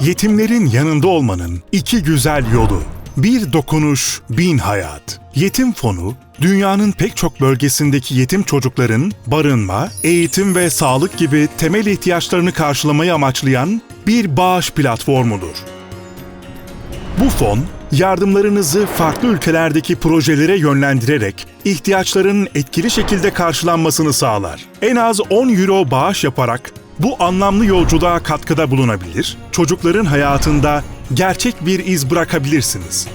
Yetimlerin yanında olmanın iki güzel yolu. Bir dokunuş, bin hayat. Yetim Fonu, dünyanın pek çok bölgesindeki yetim çocukların barınma, eğitim ve sağlık gibi temel ihtiyaçlarını karşılamayı amaçlayan bir bağış platformudur. Bu fon, yardımlarınızı farklı ülkelerdeki projelere yönlendirerek ihtiyaçların etkili şekilde karşılanmasını sağlar. En az 10 euro bağış yaparak bu anlamlı yolculuğa katkıda bulunabilir, çocukların hayatında gerçek bir iz bırakabilirsiniz.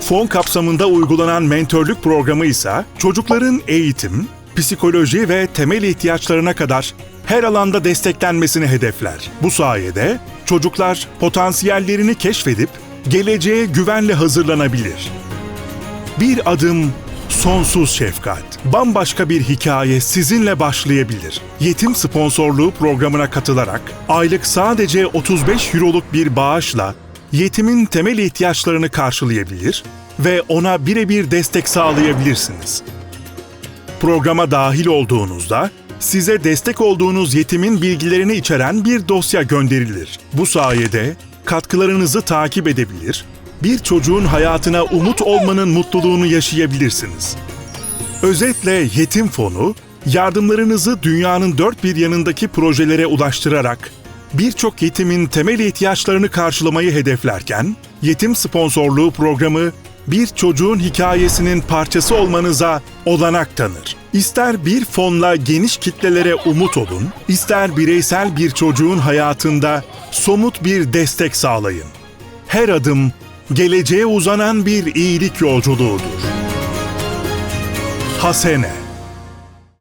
Fon kapsamında uygulanan mentörlük programı ise çocukların eğitim, psikoloji ve temel ihtiyaçlarına kadar her alanda desteklenmesini hedefler. Bu sayede çocuklar potansiyellerini keşfedip geleceğe güvenle hazırlanabilir. Bir adım sonsuz şefkat. Bambaşka bir hikaye sizinle başlayabilir. Yetim sponsorluğu programına katılarak aylık sadece 35 euroluk bir bağışla yetimin temel ihtiyaçlarını karşılayabilir ve ona birebir destek sağlayabilirsiniz. Programa dahil olduğunuzda size destek olduğunuz yetimin bilgilerini içeren bir dosya gönderilir. Bu sayede katkılarınızı takip edebilir, bir çocuğun hayatına umut olmanın mutluluğunu yaşayabilirsiniz. Özetle Yetim Fonu, yardımlarınızı dünyanın dört bir yanındaki projelere ulaştırarak birçok yetimin temel ihtiyaçlarını karşılamayı hedeflerken, yetim sponsorluğu programı bir çocuğun hikayesinin parçası olmanıza olanak tanır. İster bir fonla geniş kitlelere umut olun, ister bireysel bir çocuğun hayatında somut bir destek sağlayın. Her adım geleceğe uzanan bir iyilik yolculuğudur. Hasene